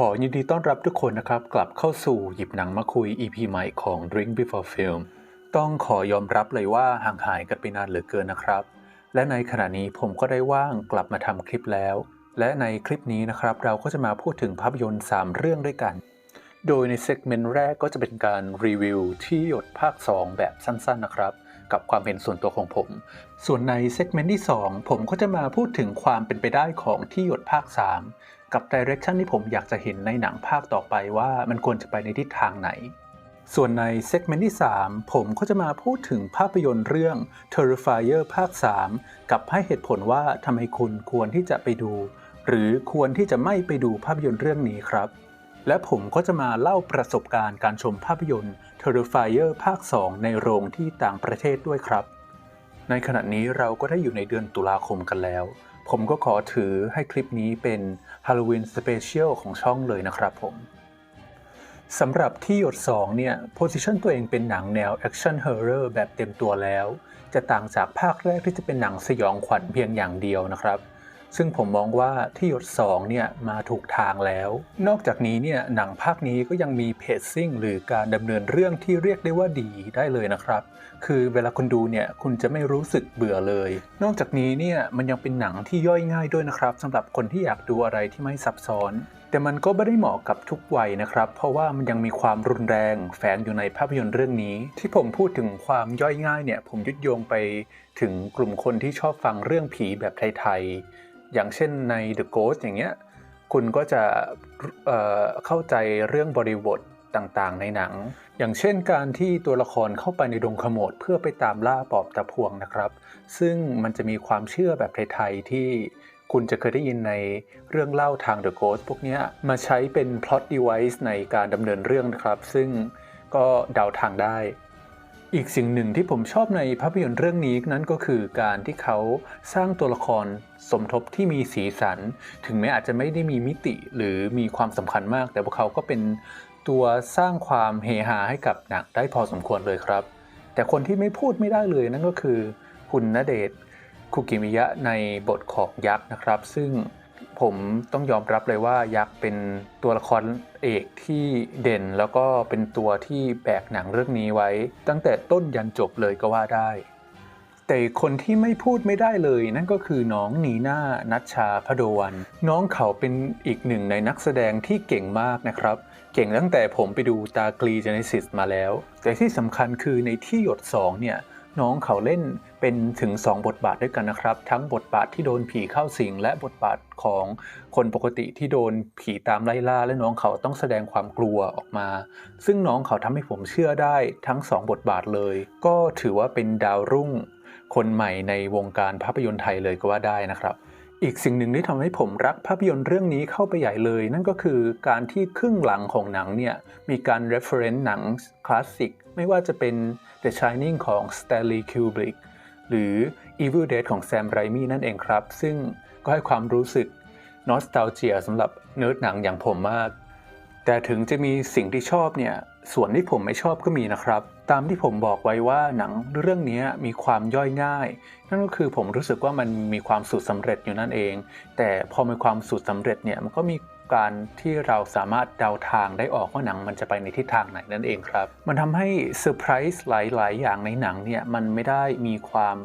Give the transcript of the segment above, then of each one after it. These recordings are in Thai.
ขอยินดีต้อนรับทุกคนนะครับ กลับเข้าสู่หยิบหนังมาคุย EP ใหม่ของ Drink Before Film ต้องขอยอมรับเลยว่าห่างหายกันไปนานเหลือเกินนะครับ และในขณะนี้ผมก็ได้ว่างกลับมาทำคลิปแล้ว และในคลิปนี้นะครับ เราก็จะมาพูดถึงภาพยนตร์ 3 เรื่องด้วยกัน โดยในเซกเมนต์แรกก็จะเป็นการรีวิวที่หยดภาค 2 แบบสั้นๆนะครับกับความเห็นส่วนตัวของผม ส่วนในเซกเมนต์ที่ 2 ผมก็จะมาพูดถึงความเป็นไปได้ของที่หยดภาค 3 กับดิเรกชันที่ผมอยากจะเห็นในหนังภาคต่อไปว่ามันควรจะไปในทิศทางไหน ส่วนในเซกเมนต์ที่ 3 ผมก็จะมาพูดถึงภาพยนตร์เรื่อง Terrifier ภาค 3 กับให้เหตุผลว่าทำไมคุณควรที่จะไปดู หรือควรที่จะไม่ไปดูภาพยนตร์เรื่องนี้ครับ และผมก็จะมาเล่าประสบการณ์การชมภาพยนตร์ Terrifier ภาค 2 ในโรงที่ต่างประเทศด้วยครับ ในขณะนี้เราก็ได้อยู่ในเดือนตุลาคมกันแล้ว ผมก็ขอถือให้คลิปนี้เป็นฮาโลวีนสเปเชียลของช่องเลยนะครับผมสำหรับที่หยด2เนี่ยโพสิชันตัวเองเป็นหนังแนวแอคชั่นฮอร์เรอร์แบบเต็มตัวแล้ว จะต่างจากภาคแรกที่จะเป็นหนังสยองขวัญเพียงอย่างเดียวนะครับ ซึ่งผมมองว่าที่หยด2เนี่ยมาถูกทางแล้ว นอกจากนี้เนี่ยหนังภาคนี้ก็ยังมีเพจซิ่งหรือการดำเนินเรื่องที่เรียกได้ว่าดีได้เลยนะครับ คือเวลาคุณดูเนี่ยคุณจะไม่รู้สึกเบื่อเลย นอกจากนี้เนี่ยมันยังเป็นหนังที่ย่อยง่ายด้วยนะครับสำหรับคนที่อยากดูอะไรที่ไม่ซับซ้อนแต่มันก็ไม่ได้เหมาะกับทุกวัยนะครับ เพราะว่ามันยังมีความรุนแรงแฝงอยู่ในภาพยนตร์เรื่องนี้ ที่ผมพูดถึงความย่อยง่ายเนี่ยผมยึดโยงไปถึงกลุ่มคนที่ชอบฟังเรื่องผีแบบไทยๆ อย่างเช่นใน The Ghost อย่างเงี้ยคุณก็จะเเข้าใจเรื่องบริบทต่างๆ ในหนัง อย่างเช่นการที่ตัวละครเข้าไปในดงขโมดเพื่อไปตามล่าปอบตะพวงนะครับ ซึ่งมันจะมีความเชื่อแบบไทยๆที่คุณจะเคยได้ยินในเรื่องเล่าทาง The Ghost พวกเนี้ยมาใช้เป็น plot device ในการดำเนินเรื่องนะครับ ซึ่งก็เดาทางได้ อีกสิ่งหนึ่งที่ผมชอบในภาพยนตร์เรื่องนี้นั้นก็คือการที่เขาสร้างตัวละครสมทบที่มีสีสัน ถึงแม้อาจจะไม่ได้มีมิติหรือมีความสำคัญมาก แต่พวกเขาก็เป็นตัวสร้างความเฮฮาให้กับหนังได้พอสมควรเลยครับ แต่คนที่ไม่พูดไม่ได้เลยนั่นก็คือคุณณเดชคุกิมิยะในบทของยักษ์นะครับ ซึ่ง ผมต้องยอมรับเลยว่ายักษ์เป็นตัวละครเอกที่เด่นแล้วก็เป็นตัวที่แบกหนังเรื่องนี้ไว้ ตั้งแต่ต้นยันจบเลยก็ว่าได้ แต่คนที่ไม่พูดไม่ได้เลย นั่นก็คือน้องนีน่านัชชาพโดวัน น้องเขาเป็นอีกหนึ่งในนักแสดงที่เก่งมากนะครับ เก่งตั้งแต่ผมไปดูตากรีเจเนซิสมาแล้ว แต่ที่สำคัญคือในที่หยด2เนี่ยน้องเขาเล่น เป็นถึง 2 บทบาทด้วยกันนะครับ ทั้งบทบาทที่โดนผีเข้าสิง และบทบาทของคนปกติที่โดนผีตามไล่ล่าและน้องเขาต้องแสดงความกลัวออกมา ซึ่งน้องเขาทำให้ผมเชื่อได้ทั้ง 2 บทบาทเลย ก็ถือว่าเป็นดาวรุ่ง คนใหม่ในวงการภาพยนตร์ไทยเลยก็ว่าได้นะครับอีกสิ่งหนึ่งที่ทำให้ผมรักภาพยนตร์เรื่องนี้เข้าไปใหญ่เลย นั่นก็คือการที่ครึ่งหลังของหนังเนี่ยมีการ reference หนังคลาสสิกไม่ว่าจะเป็น The Shining ของ Stanley Kubrick หรือ Evil Dead ของ Sam Raimi นั่นเองครับ ซึ่งก็ให้ความรู้สึก nostalgia สำหรับเนิร์ดหนังอย่างผมมาก แต่ถึงจะมีสิ่งที่ชอบเนี่ย ส่วนที่ผมไม่ชอบก็มีนะครับ ตามที่ผมบอกไว้ว่าหนังเรื่องนี้มีความย่อยง่าย นั่นก็คือผมรู้สึกว่ามันมีความสุดสำเร็จอยู่นั่นเอง แต่พอมีความสุดสำเร็จเนี่ยมันก็มี การที่เราสามารถเดาทางได้ออกว่าหนังมันจะไปในทิศทางไหนนั่นเองครับ มันทำให้เซอร์ไพรส์หลาย ๆ อย่างในหนังเนี่ยมันไม่ได้มีความ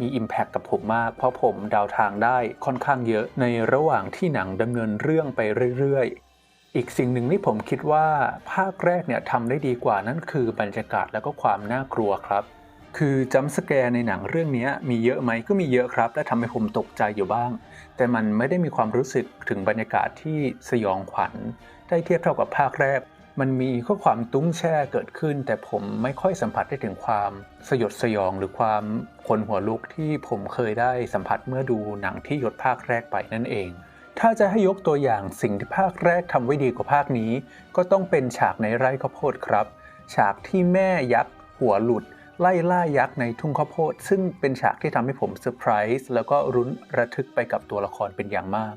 มี Impact กับผมมาก เพราะผมเดาทางได้ค่อนข้างเยอะในระหว่างที่หนังดำเนินเรื่องไปเรื่อยๆ อีกสิ่งหนึ่งที่ผมคิดว่าภาคแรกเนี่ยทำได้ดีกว่านั่นคือบรรยากาศแล้วก็ความน่ากลัวครับ คือจัมสแกร์ในหนังเรื่องนี้มีเยอะไหมก็มีเยอะครับ และทำให้ผมตกใจอยู่บ้าง แต่มันไม่ได้มีความรู้สึกถึงบรรยากาศที่สยองขวัญ ได้เทียบเท่ากับภาคแรก มันมีข้อความตุ้งแช่เกิดขึ้น แต่ผมไม่ค่อยสัมผัสได้ถึงความสยดสยองหรือความขนหัวลุกที่ผมเคยได้สัมผัสเมื่อดูหนังที่หยดภาคแรกไปนั่นเอง ถ้าจะให้ยกตัวอย่างสิ่งที่ภาคแรกทำไว้ดีกว่าภาคนี้ ก็ต้องเป็นฉากในไร่ข้าวโพดครับ ฉากที่แม่ยักษ์หัวหลุด ไล่ล่ายักษ์ในทุ่งข้าวโพด ซึ่งเป็นฉากที่ทำให้ผมเซอร์ไพรส์แล้วก็รุ้นระทึกไปกับตัวละครเป็นอย่างมาก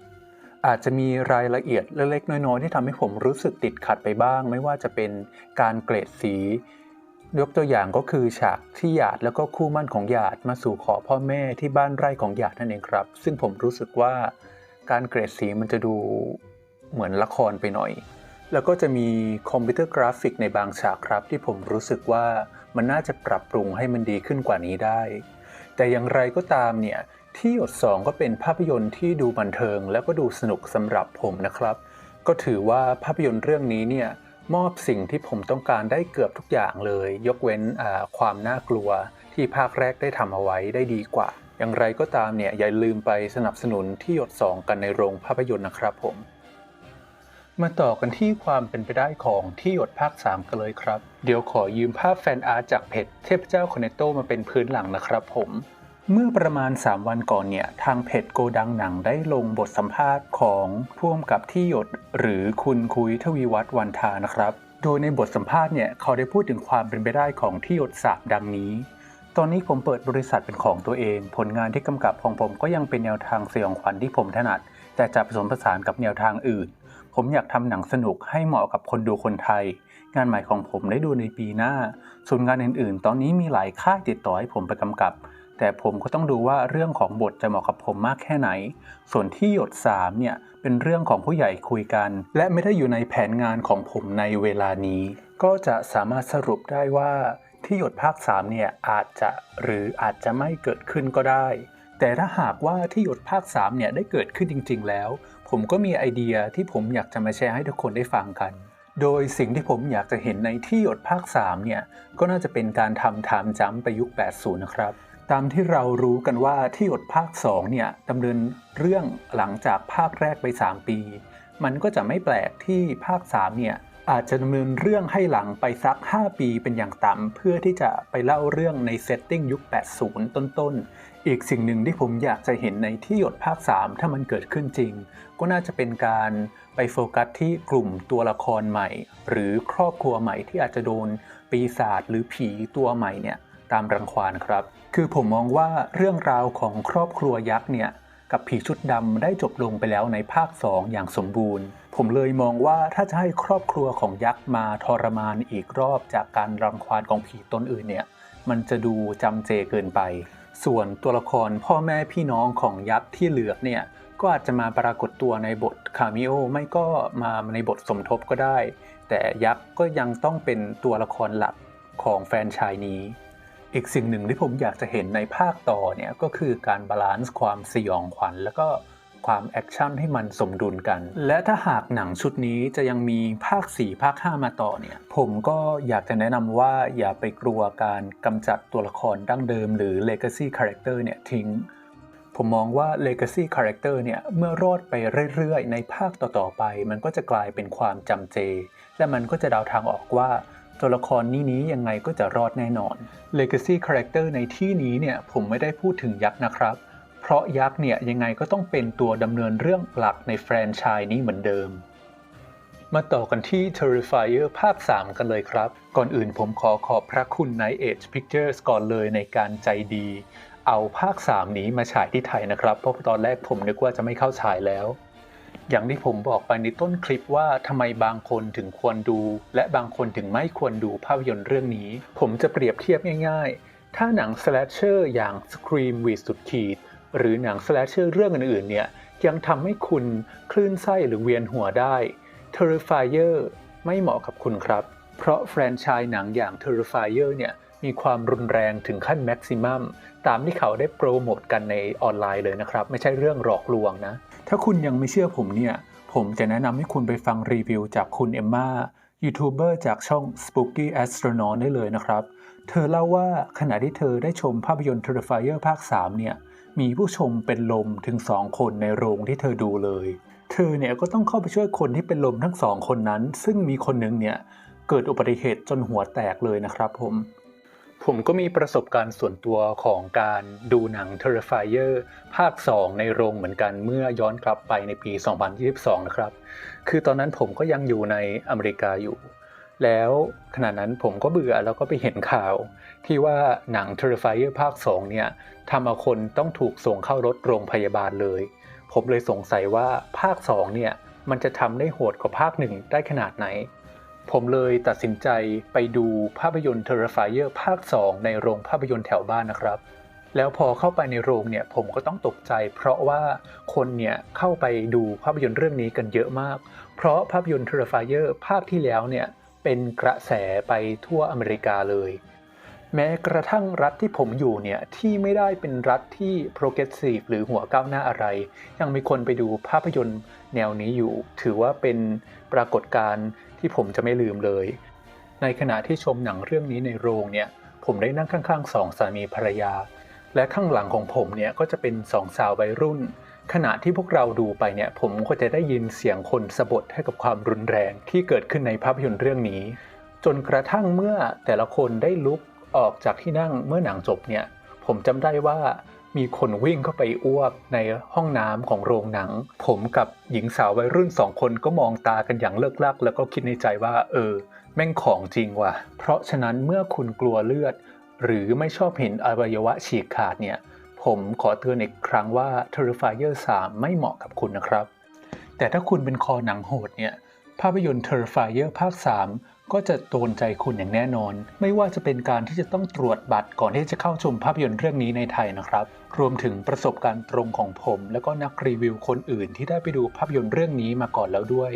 อาจจะมีรายละเอียดเล็กๆน้อยๆที่ทำให้ผมรู้สึกติดขัดไปบ้าง ไม่ว่าจะเป็นการเกรดสี ยกตัวอย่างก็คือฉากที่หยาดแล้วก็คู่มั่นของหยาดมาสู่ขอพ่อแม่ที่บ้านไร่ของหยาดนั่นเองครับ ซึ่งผมรู้สึกว่าการเกรดสีมันจะดูเหมือนละครไปหน่อย แล้วก็จะมีคอมพิวเตอร์กราฟิกในบางฉากครับที่ผมรู้สึกว่า มันน่าจะปรับปรุงให้มันดีขึ้นกว่านี้ได้ แต่อย่างไรก็ตามเนี่ย ที่หยดสองก็เป็นภาพยนตร์ที่ดูบันเทิง แล้วก็ดูสนุกสำหรับผมนะครับ ก็ถือว่าภาพยนตร์เรื่องนี้เนี่ยมอบสิ่งที่ผมต้องการได้เกือบทุกอย่างเลย ยกเว้นความน่ากลัวที่ภาคแรกได้ทำเอาไว้ได้ดีกว่า อย่างไรก็ตามเนี่ยอย่าลืมไปสนับสนุนที่หยดสองกันในโรงภาพยนตร์นะครับผม มาต่อกันที่ความเป็นไปได้ของที่หยดภาค 3 กันเลยครับ เดี๋ยวขอยืมภาพแฟนอาร์ตจากเพจเทพเจ้าคอนเนตโตมาเป็นพื้นหลังนะครับผม เมื่อประมาณ 3 วันก่อนเนี่ย ทางเพจโกดังหนังได้ลงบทสัมภาษณ์ของพ่วงกับที่หยด หรือคุณคุยทวีวัฒน์วันทานะครับ โดยในบทสัมภาษณ์เนี่ยเขาได้พูดถึงความเป็นไปได้ของที่หยดสาบดังนี้ ตอนนี้ผมเปิดบริษัทเป็นของตัวเอง ผลงานที่กำกับของผมก็ยังเป็นแนวทางสยองขวัญที่ผมถนัด แต่จะผสมผสานกับแนวทางอื่น ผมอยากทำหนังสนุกให้เหมาะกับคนดูคนไทย งานใหม่ของผมได้ดูในปีหน้า ส่วนงานอื่นๆ ตอนนี้มีหลายค่ายติดต่อให้ผมไปกำกับ แต่ผมก็ต้องดูว่าเรื่องของบทจะเหมาะกับผมมากแค่ไหน ส่วนที่หยด3เนี่ยเป็นเรื่องของผู้ใหญ่คุยกัน และไม่ได้อยู่ในแผนงานของผมในเวลานี้ ก็จะสามารถสรุปได้ว่าที่หยดภาค3เนี่ยอาจจะหรืออาจจะไม่เกิดขึ้นก็ได้ แต่ถ้าหากว่าที่หยดภาค 3 เนี่ยได้เกิดขึ้นจริง ๆ แล้ว ผมก็มีไอเดียที่ผมอยากจะมาแชร์ให้ทุกคนได้ฟังกัน โดยสิ่งที่ผมอยากจะเห็นในที่หยดภาค 3 เนี่ย ก็น่าจะเป็นการทำไทม์จัมป์ไปยุค80 นะครับ ตามที่เรารู้กันว่าที่หยดภาค 2 เนี่ยดำเนินเรื่องหลังจากภาคแรกไป 3 ปี มันก็จะไม่แปลกที่ภาค 3 เนี่ยอาจจะดำเนินเรื่องให้หลังไปสัก 5 ปีเป็นอย่างต่ำเพื่อที่จะไปเล่าเรื่องในเซตติ้งยุค 80 ต้น อีกสิ่งหนึ่งที่ผมอยากจะเห็นในที่หยดภาค 3 ถ้ามันเกิดขึ้นจริง ก็น่าจะเป็นการไปโฟกัสที่กลุ่มตัวละครใหม่ หรือครอบครัวใหม่ที่อาจจะโดนปีศาจหรือผีตัวใหม่เนี่ยตามรังควานครับ คือผมมองว่าเรื่องราวของครอบครัวยักษ์เนี่ยกับผีชุดดำได้จบลงไปแล้วในภาค 2 อย่างสมบูรณ์ ผมเลยมองว่าถ้าจะให้ครอบครัวของยักษ์มาทรมานอีกรอบจากการรังควานของผีตนอื่นเนี่ยมันจะดูจำเจเกินไป ส่วนตัวละครพ่อแม่พี่น้องของยักษ์ที่เหลือเนี่ยก็อาจจะมาปรากฏตัวในบทคาเมโอไม่ก็มาในบทสมทบก็ได้ แต่ยักษ์ก็ยังต้องเป็นตัวละครหลักของแฟนชายนี้ อีกสิ่งหนึ่งที่ผมอยากจะเห็นในภาคต่อเนี่ยก็คือการบาลานซ์ความสยองขวัญแล้วก็ ความแอคชั่นให้มันสมดุลกัน และถ้าหากหนังชุดนี้จะยังมีภาค 4 ภาค 5 มาต่อเนี่ย ผมก็อยากจะแนะนำว่าอย่าไปกลัวการกำจัดตัวละครดั้งเดิมหรือ Legacy Character เนี่ยทิ้ง ผมมองว่า Legacy Character เนี่ยเมื่อรอดไปเรื่อยๆ ในภาคต่อๆไป มันก็จะกลายเป็นความจำเจ และมันก็จะเดาทางออกว่าตัวละครนี้นี้ยังไงก็จะรอดแน่นอน Legacy Character ในที่นี้เนี่ยผมไม่ได้พูดถึงยักษ์นะครับ ราะยักษ์เนี่ยยังไงก็ต้องเป็นตัวดำเนินเรื่องหลักในแฟรนไชส์นี้เหมือนเดิม มาต่อกันที่ Terrifier ภาค 3 กันเลยครับ ก่อนอื่นผมขอขอบพระคุณ Night Age Pictures ก่อนเลยในการใจดี เอาภาค 3 นี้มาฉายที่ไทยนะครับ เพราะตอนแรกผมนึกว่าจะไม่เข้าฉายแล้วอย่างที่ผมบอกไปในต้นคลิปว่าทำไมบางคนถึงควรดู และบางคนถึงไม่ควรดูภาพยนตร์เรื่องนี้ ผมจะเปรียบเทียบง่าย ๆ ถ้าหนัง slasher อย่าง Scream วีสุดขีด หรือหนัง slasher เรื่องอื่นๆเนี่ยยังทำให้คุณคลื่นไส้หรือเวียนหัวได้ Terrifier ไม่เหมาะกับคุณครับ เพราะแฟรนไชส์หนังอย่าง Terrifier เนี่ยมีความรุนแรงถึงขั้นแม็กซิมัมตามที่เขาได้โปรโมทกันในออนไลน์เลยนะครับ ไม่ใช่เรื่องหลอกลวงนะ ถ้าคุณยังไม่เชื่อผมเนี่ย ผมจะแนะนำให้คุณไปฟังรีวิวจากคุณเอมมายูทูบเบอร์จากช่อง Spooky Astronaut ได้เลยนะครับ เธอเล่าว่าขณะที่เธอได้ชมภาพยนตร์ Terrifier ภาค 3 เนี่ย มีผู้ชมเป็นลมถึง2คนในโรงที่เธอดูเลย เธอเนี่ยก็ต้องเข้าไปช่วยคนที่เป็นลมทั้งสองคนนั้น ซึ่งมีคนหนึ่งเนี่ยเกิดอุบัติเหตุจนหัวแตกเลยนะครับผม ผมก็มีประสบการณ์ส่วนตัวของการดูหนัง Terrifier ภาค 2 ในโรงเหมือนกันเมื่อย้อนกลับไปในปี 2022 นะครับ คือตอนนั้นผมก็ยังอยู่ในอเมริกาอยู่ แล้วขณะนั้นผมก็เบื่อแล้วก็ไปเห็นข่าว ที่ว่าหนัง Terrifier ภาค 2 เนี่ยทำเอาคนต้องถูกส่งเข้ารถโรงพยาบาลเลย ผมเลยสงสัยว่าภาค 2 เนี่ยมันจะทำได้โหดกว่าภาค 1 ได้ขนาดไหน ผมเลยตัดสินใจไปดูภาพยนตร์ Terrifier ภาค 2 ในโรงภาพยนตร์แถวบ้านนะครับ แล้วพอเข้าไปในโรงเนี่ยผมก็ต้องตกใจ เพราะว่าคนเนี่ยเข้าไปดูภาพยนตร์เรื่องนี้กันเยอะมาก เพราะภาพยนตร์ Terrifier ภาคที่แล้วเนี่ย เป็นกระแสไปทั่วอเมริกาเลย แม้กระทั่งรัฐที่ผมอยู่เนี่ยที่ไม่ได้เป็นรัฐที่ progressive หรือหัวก้าวหน้าอะไร ยังมีคนไปดูภาพยนตร์แนวนี้อยู่ ถือว่าเป็นปรากฏการณ์ที่ผมจะไม่ลืมเลย ในขณะที่ชมหนังเรื่องนี้ในโรงเนี่ยผมได้นั่งข้างๆสองสามีภรรยา และข้างหลังของผมเนี่ยก็จะเป็นสองสาววัยรุ่น ขณะที่พวกเราดูไปเนี่ยผมก็จะได้ยินเสียงคนสะบดให้กับความรุนแรงที่เกิดขึ้นในภาพยนตร์เรื่องนี้ จนกระทั่งเมื่อแต่ละคนได้ลุกออกจากที่นั่งเมื่อหนังจบเนี่ยผมจำได้ว่ามีคนวิ่งเข้าไปอ้วกในห้องน้ำของโรงหนัง ผมกับหญิงสาววัยรุ่นสองคนก็มองตากันอย่างเลิกลัก แล้วก็คิดในใจว่า เออ แม่งของจริงว่ะ เพราะฉะนั้นเมื่อคุณกลัวเลือด หรือไม่ชอบเห็นอวัยวะฉีกขาดเนี่ย ผมขอเตือนอีกครั้งว่า Terrifier 3 ไม่เหมาะกับคุณนะครับ แต่ถ้าคุณเป็นคอหนังโหดเนี่ยภาพยนตร์ Terrifier ภาค 3 ก็จะโดนใจคุณอย่างแน่นอน ไม่ว่าจะเป็นการที่จะต้องตรวจบัตรก่อนที่จะเข้าชมภาพยนตร์เรื่องนี้ในไทยนะครับ รวมถึงประสบการณ์ตรงของผม และก็นักรีวิวคนอื่นที่ได้ไปดูภาพยนตร์เรื่องนี้มาก่อนแล้วด้วย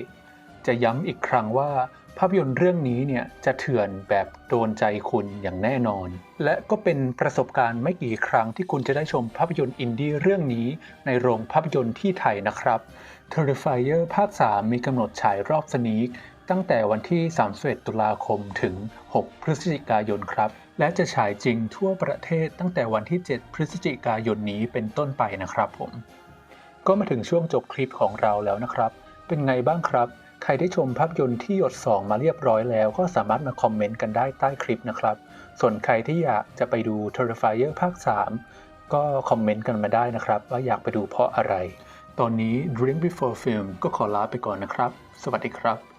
จะย้ำอีกครั้งว่า ภาพยนตร์เรื่องนี้เนี่ยจะเถื่อนแบบโดนใจคุณอย่างแน่นอน และก็เป็นประสบการณ์ไม่กี่ครั้งที่คุณจะได้ชมภาพยนตร์อินดี้เรื่องนี้ในโรงภาพยนตร์ที่ไทยนะครับ Terrifier ภาค 3 มีกำหนดฉายรอบสนีกตั้งแต่วันที่ 31 ตุลาคมถึง 6 พฤศจิกายนครับ และจะฉายจริงทั่วประเทศตั้งแต่วันที่ 7 พฤศจิกายนนี้เป็นต้นไปนะครับผม ก็มาถึงช่วงจบคลิปของเราแล้วนะครับ เป็นไงบ้างครับ ใครได้ชมภาพยนตร์ที่หยด2มาเรียบร้อยแล้ว ก็สามารถมาคอมเมนต์กันได้ใต้คลิปนะครับ ส่วนใครที่อยากจะไปดู Terrifier ภาค 3 ก็คอมเมนต์กันมาได้นะครับ ว่าอยากไปดูเพราะอะไร ตอนนี้ Drink Before Film ก็ขอลาไปก่อนนะครับ สวัสดีครับ